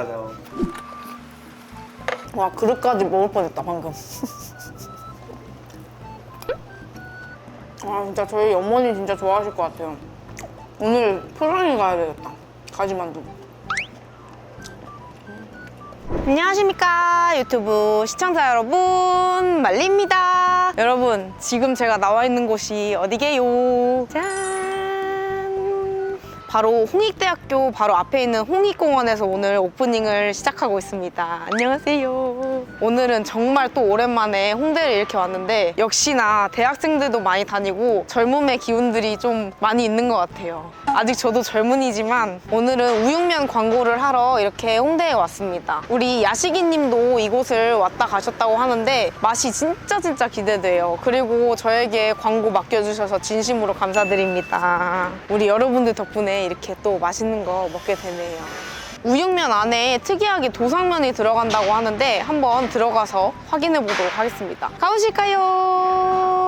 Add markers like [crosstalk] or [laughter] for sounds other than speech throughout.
따다오. 와 그릇까지 먹을 뻔했다 방금. 아 진짜 저희 어머니 진짜 좋아하실 것 같아요. 오늘 포장해 가야 되겠다. 가지만두. 안녕하십니까 유튜브 시청자 여러분 말리입니다 여러분 지금 제가 나와 있는 곳이 어디게요 짠 바로 홍익대학교 바로 앞에 있는 홍익공원에서 오늘 오프닝을 시작하고 있습니다 안녕하세요 오늘은 정말 또 오랜만에 홍대를 이렇게 왔는데 역시나 대학생들도 많이 다니고 젊음의 기운들이 좀 많이 있는 것 같아요 아직 저도 젊은이지만 오늘은 우육면 광고를 하러 이렇게 홍대에 왔습니다. 우리 야식이 님도 이곳을 왔다 가셨다고 하는데 맛이 진짜 진짜 기대돼요. 그리고 저에게 광고 맡겨주셔서 진심으로 감사드립니다. 우리 여러분들 덕분에 이렇게 또 맛있는 거 먹게 되네요. 우육면 안에 특이하게 도상면이 들어간다고 하는데 한번 들어가서 확인해 보도록 하겠습니다. 가보실까요?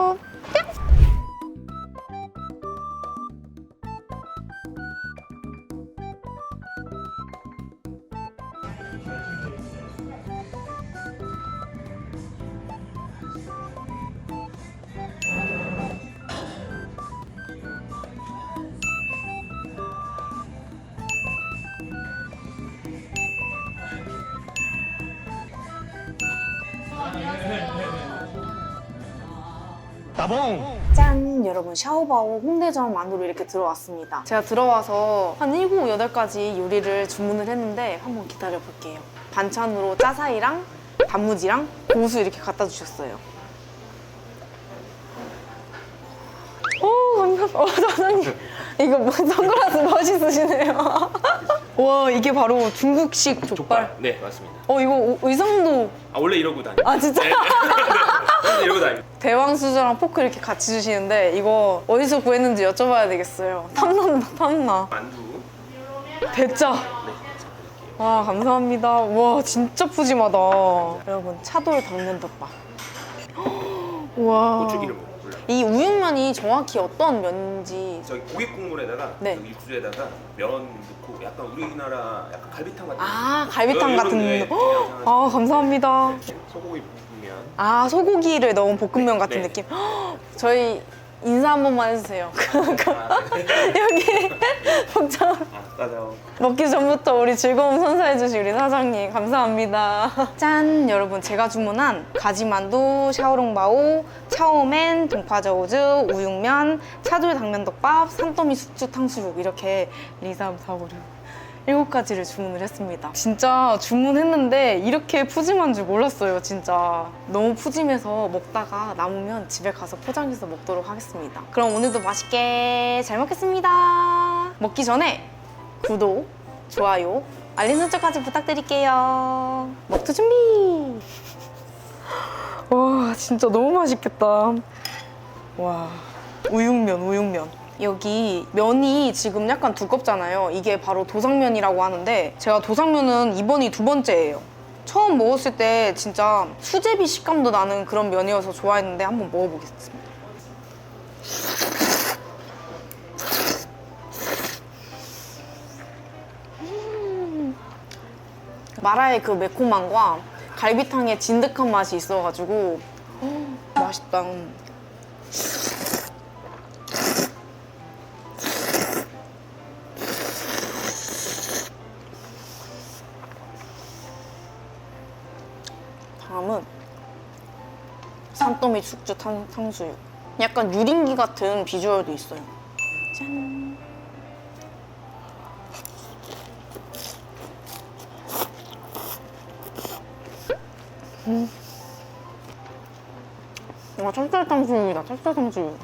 따봉. 짠! 여러분 샤오바오 홍대점 안으로 이렇게 들어왔습니다. 제가 들어와서 한 7, 8가지 요리를 주문을 했는데 한번 기다려 볼게요. 반찬으로 짜사이랑 단무지랑 고수 이렇게 갖다 주셨어요. 오 감사합니다. 어, 사장님 이거 뭐 선글라스 멋있으시네요. [laughs] 와 이게 바로 중국식 족발. 네 맞습니다. 어 이거 오- 의상도 아 원래 이러고 다니. 아 진짜? 네. [laughs] 네. [laughs] 원래 이러고 다니. 대왕 수저랑 포크 이렇게 같이 주시는데 이거 어디서 구했는지 여쭤봐야 되겠어요. 탐난다, 탐나. 만두. 대짜. 네. 와 감사합니다. 와 진짜 푸짐하다. 여러분 차돌 당면 덮밥. [gasps] 와. 고추기름 올라. 이 우육면이 정확히 어떤 면인지 저기 고기 국물에다가 네. 그 육수에다가 면 넣고 약간 우리나라 약간 갈비탕 같은. 아 갈비탕 같은 네, 거. [gasps] 아 감사합니다. 네, 소고기. 아 소고기를 넣은 볶음면 같은 네. 느낌. 저희 인사 한 번만 해주세요. [laughs] 아, 네. [laughs] 여기 복장. 아. 먹기 전부터 우리 즐거움 선사해주신 우리 사장님 감사합니다. 짠! 여러분 제가 주문한 가지만두, 샤오롱바오, 차오맨, 동파저우즈, 우육면, 차돌 당면덮밥, 산더미 숙주 탕수육 이렇게 1, 2, 3, 4, 5, 6 일곱 가지를 주문을 했습니다. 진짜 주문했는데 이렇게 푸짐한 줄 몰랐어요, 진짜. 너무 푸짐해서 먹다가 남으면 집에 가서 포장해서 먹도록 하겠습니다. 그럼 오늘도 맛있게 잘 먹겠습니다. 먹기 전에 구독, 좋아요, 알림 설정까지 부탁드릴게요. 먹투 준비! [laughs] 와, 진짜 너무 맛있겠다. 와, 우육면, 우육면. 여기 면이 지금 약간 두껍잖아요. 이게 바로 도상면이라고 하는데 제가 도상면은 이번이 두 번째예요. 처음 먹었을 때 진짜 수제비 식감도 나는 그런 면이어서 좋아했는데 한번 먹어보겠습니다. 마라의 그 매콤함과 갈비탕의 진득한 맛이 있어가지고 음, 맛있다. 산더미 숙주 탕, 탕수육. 약간 유린기 같은 비주얼도 있어요. 짠. 와, 찹쌀 탕수육이다, 찹쌀 탕수육.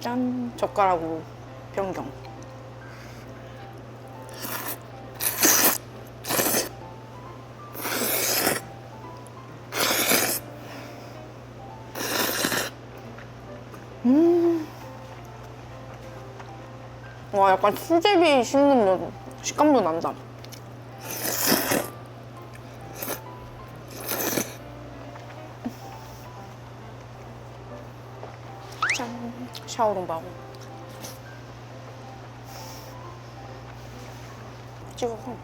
짠. 젓가락으로 변경. 약간 수제비 씹는 맛, 식감도 난다. 짠. 샤오롱바오. 찍어서.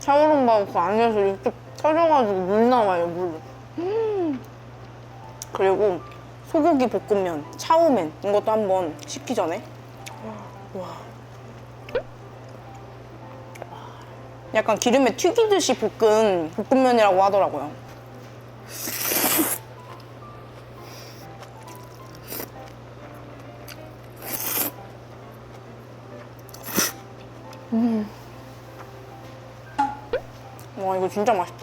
샤오롱바오 그 안에서 육즙 터져가지고 물 나와요, 물. 음. 그리고 소고기 볶음면, 차오멘 이것도 한번 식기 전에. 와. 약간 기름에 튀기듯이 볶은 볶음면이라고 하더라고요. 음. 와 이거 진짜 맛있다.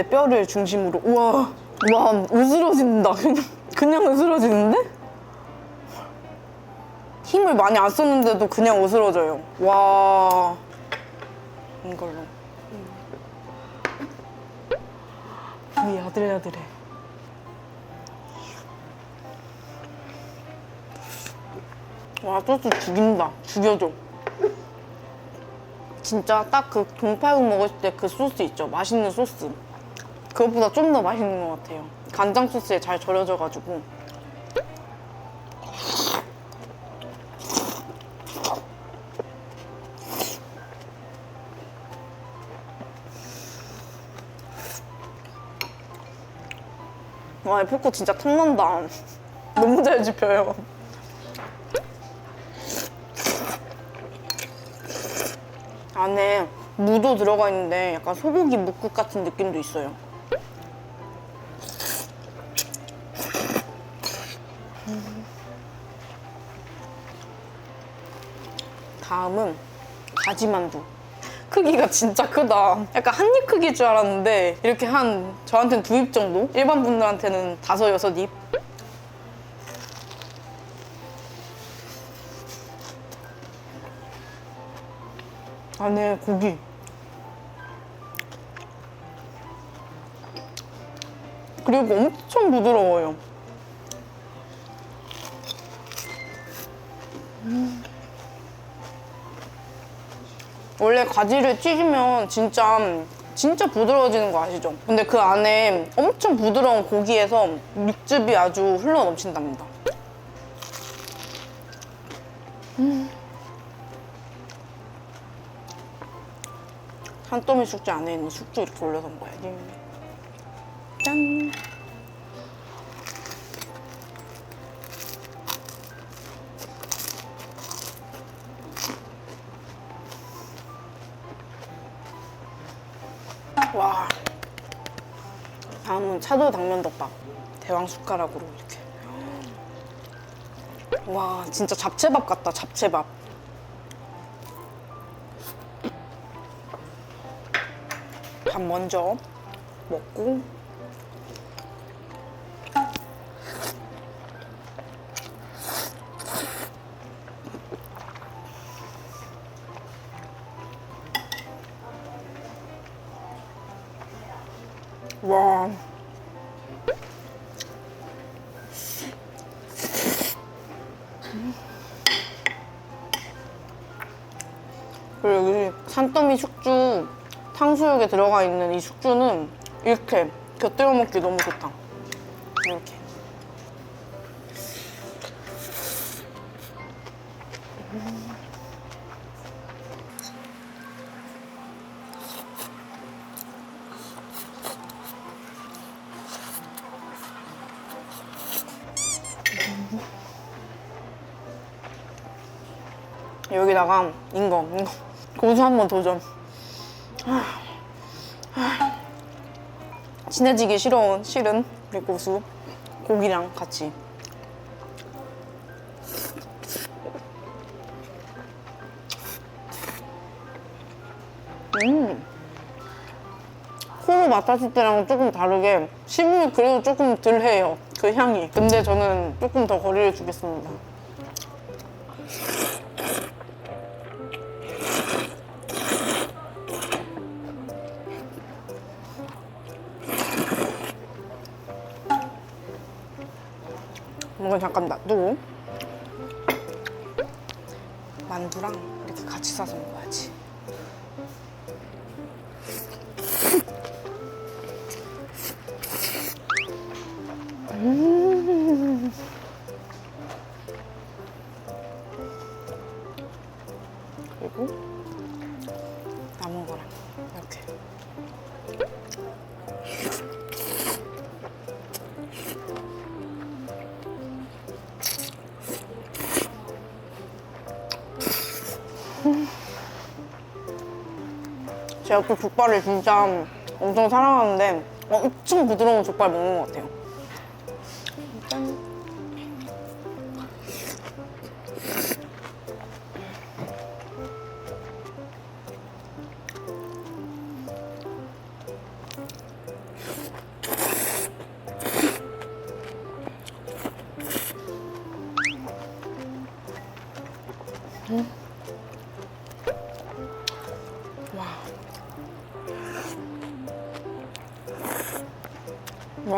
가운데 뼈를 중심으로 우와 와 으스러진다. 그냥 [laughs] 그냥 으스러지는데? 힘을 많이 안 썼는데도 그냥 으스러져요. 와 이걸로. 이 야들야들해 와 소스 죽인다. 죽여줘. 진짜 딱 그 동파육 먹었을 때 그 소스 있죠? 맛있는 소스 그것보다 좀 더 맛있는 것 같아요. 간장 소스에 잘 절여져가지고. 와 이 포크 진짜 탐난다. [laughs] 너무 잘 집혀요. 안에 무도 들어가 있는데 약간 소고기 묵국 같은 느낌도 있어요. 다음은 가지만두. 크기가 진짜 크다. 약간 한 입 크기일 줄 알았는데 이렇게 한 저한테는 두 입 정도? 일반 분들한테는 다섯 여섯 입. 안에 고기. 그리고 엄청 부드러워요. 원래 가지를 튀기면 진짜 진짜 부드러워지는 거 아시죠? 근데 그 안에 엄청 부드러운 고기에서 육즙이 아주 흘러 넘친답니다. 산더미 숙주 안에 있는 숙주 이렇게 올려서 먹어야지. 와. 다음은 차도 당면 덮밥. 대왕 숟가락으로 이렇게. 와, 진짜 잡채밥 같다, 잡채밥. 밥 먼저 먹고 와 그리고 여기 산더미 숙주 탕수육에 들어가 있는 이 숙주는 이렇게 곁들여 먹기 너무 좋다. 이렇게. 여기다가 인거, 인거. 고수 한번 도전. 친해지기 싫어온 싫은 우리 고수 고기랑 같이. 음. 코로 맡았을 때랑 조금 다르게 씹으면 그래도 조금 덜해요 그 향이. 근데 저는 조금 더 거리를 주겠습니다. 이건 잠깐 놔두고 만두랑 이렇게 같이 싸서 먹어야지. 그리고 남은 거랑 이렇게. 제가 또 족발을 진짜 엄청 사랑하는데 엄청 부드러운 족발 먹는 것 같아요.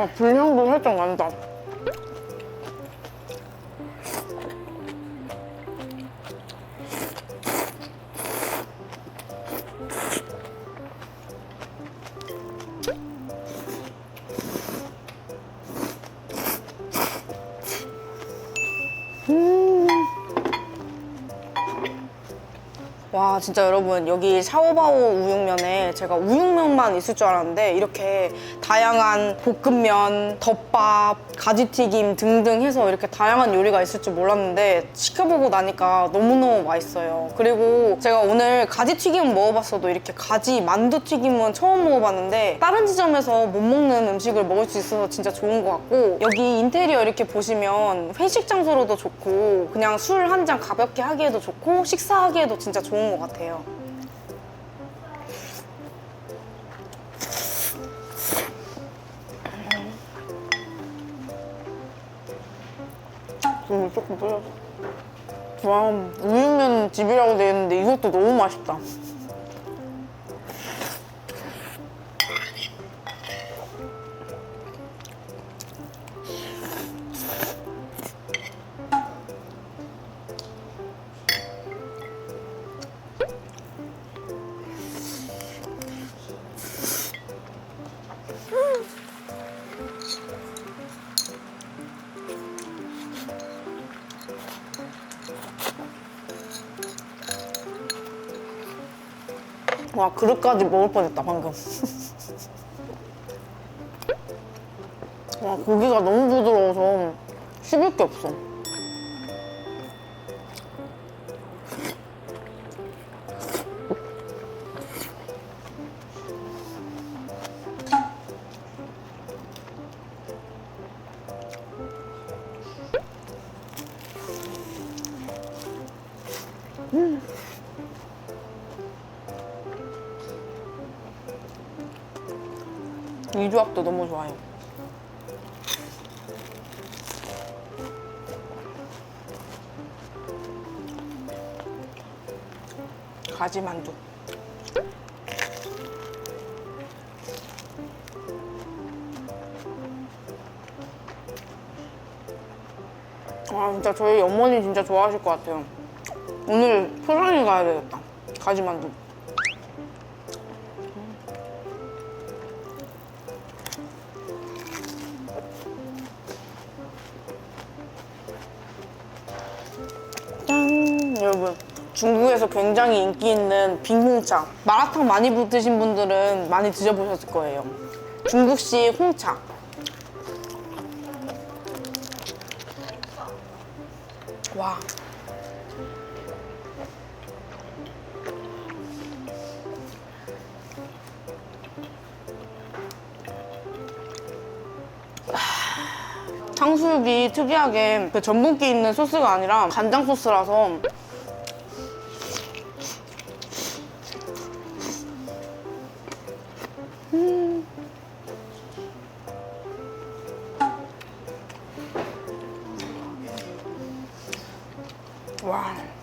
와, 불향도 살짝 난다. 와 진짜 여러분 여기 샤오바오 우육면에 제가 우육면만 있을 줄 알았는데 이렇게 다양한 볶음면, 덮밥, 가지튀김 등등 해서 이렇게 다양한 요리가 있을 줄 몰랐는데 시켜보고 나니까 너무너무 맛있어요 그리고 제가 오늘 가지튀김은 먹어봤어도 이렇게 가지 만두튀김은 처음 먹어봤는데 다른 지점에서 못 먹는 음식을 먹을 수 있어서 진짜 좋은 것 같고 여기 인테리어 이렇게 보시면 회식 장소로도 좋고 그냥 술 한 잔 가볍게 하기에도 좋고 식사하기에도 진짜 좋은 것 같아요. 음, 조금 뿌려서. 와, 우육면 집이라고 되어 있는데 이것도 너무 맛있다. 와, 그릇까지 먹을 뻔했다, 방금. [laughs] 와, 고기가 너무 부드러워서 씹을 게 없어. 조합도 너무 좋아요. 가지 만두. 아 진짜 저희 어머니 진짜 좋아하실 것 같아요. 오늘 포장해 가야 되겠다. 가지 만두. 중국에서 굉장히 인기 있는 빙홍차 마라탕 많이 드신 분들은 많이 드셔보셨을 거예요. 중국식 홍차 와. 탕수육이 특이하게 그 전분기 있는 소스가 아니라 간장 소스라서 와.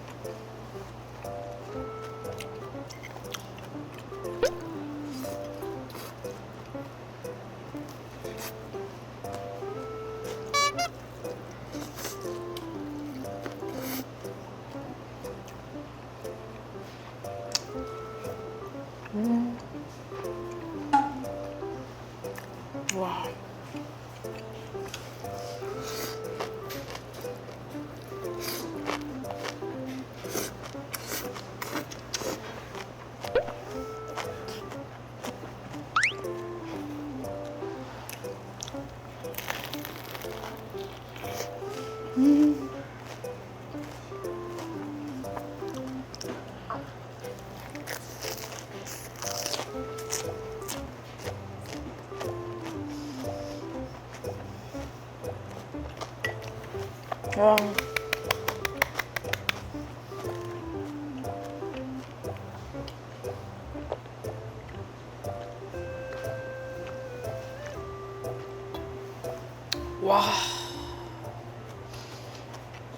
와.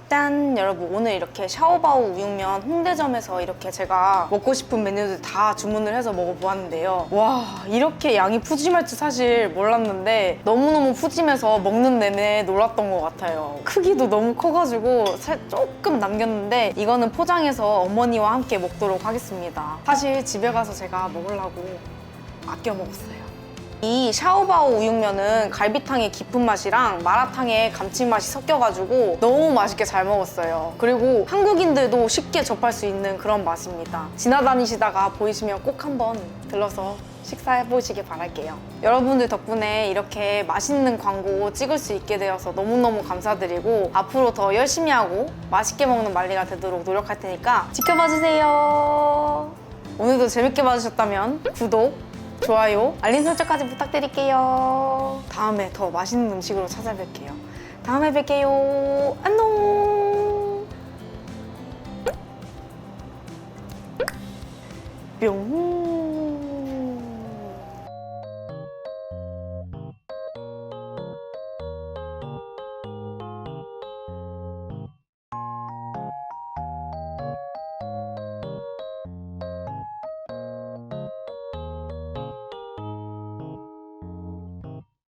일단 여러분 오늘 이렇게 샤오바오 우육면 홍대점에서 이렇게 제가 먹고 싶은 메뉴들 다 주문을 해서 먹어보았는데요. 와 이렇게 양이 푸짐할 줄 사실 몰랐는데 너무너무 푸짐해서 먹는 내내 놀랐던 것 같아요. 크기도 너무 커가지고 살 조금 남겼는데 이거는 포장해서 어머니와 함께 먹도록 하겠습니다. 사실 집에 가서 제가 먹으려고 아껴 먹었어요. 이 샤오바오 우육면은 갈비탕의 깊은 맛이랑 마라탕의 감칠맛이 섞여가지고 너무 맛있게 잘 먹었어요. 그리고 한국인들도 쉽게 접할 수 있는 그런 맛입니다. 지나다니시다가 보이시면 꼭 한번 들러서 식사해 보시길 바랄게요. 여러분들 덕분에 이렇게 맛있는 광고 찍을 수 있게 되어서 너무너무 감사드리고 앞으로 더 열심히 하고 맛있게 먹는 말리가 되도록 노력할 테니까 지켜봐 주세요. 오늘도 재밌게 봐주셨다면 구독, 좋아요, 알림 설정까지 부탁드릴게요. 다음에 더 맛있는 음식으로 찾아뵐게요. 다음에 뵐게요. 안녕. 뿅.